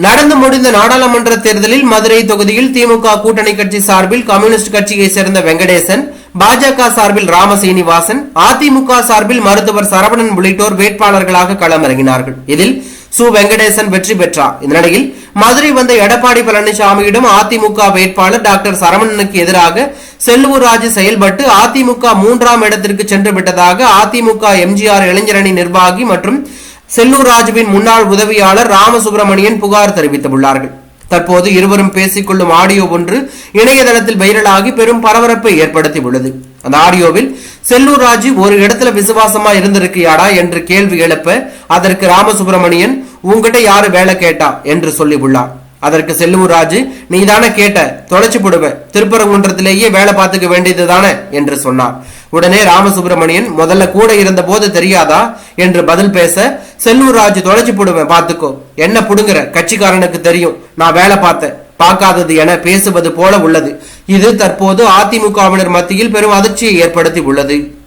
நடந்து முடிந்த நாடாளுமன்ற தேர்தலில் மதுரை தொகுதியில் திமுக கூட்டணி கட்சி சார்பில் கம்யூனிஸ்ட் கட்சியை சேர்ந்த வெங்கடேசன் பாஜக சார்பில் ராமசீனிவாசன் அதிமுக சார்பில் மருத்துவர் சரவணன் உள்ளிட்டோர் வேட்பாளர்களாக களமிறங்கினார்கள். இதில் சு. வெங்கடேசன் வெற்றி பெற்றார். இந்த நிலையில் மதுரை வந்த எடப்பாடி பழனிசாமியிடம் அதிமுக வேட்பாளர் டாக்டர் சரவணனுக்கு எதிராக செல்லூர் ராஜு செயல்பட்டு அதிமுக மூன்றாம் இடத்திற்கு சென்று விட்டதாக அதிமுக எம்ஜிஆர் இளைஞரணி நிர்வாகி மற்றும் செல்லூர் ராஜுவின் முன்னாள் உதவியாளர் ராமசுப்பிரமணியன் புகார் தெரிவித்துள்ளார்கள். தற்போது இருவரும் பேசிக்கொள்ளும் ஆடியோ ஒன்று இணையதளத்தில் வைரலாகி பெரும் பரபரப்பை ஏற்படுத்தியுள்ளது. அந்த ஆடியோவில் செல்லூர் ராஜு ஒரு இடத்துல விசுவாசமா இருந்திருக்கியாடா? என்று கேள்வி எழுப்ப அதற்கு ராமசுப்பிரமணியன் உங்ககிட்ட யாரு வேலை கேட்டா? என்று சொல்லி உள்ளார் அதற்கு செல்லூராஜு நீ தானே கேட்ட தொலைச்சு போடுவ திருப்பரங்குன்றத்திலேயே வேலை பார்த்துக்க வேண்டியது தானே என்று சொன்னார். உடனே ராமசுப்பிரமணியன் முதல்ல கூட இருந்த போது தெரியாதா? என்று பதில் பேச செல்லூர் ராஜு தொலைச்சு போடுவேன் பார்த்துக்கோ. என்ன புடுங்குற? கட்சிக்காரனுக்கு தெரியும். நான் வேலை பார்த்தேன். பார்க்காதது என பேசுவது போல உள்ளது. இது தற்போது அதிமுகவினர் மத்தியில் பெரும் அதிர்ச்சியை ஏற்படுத்தி உள்ளது.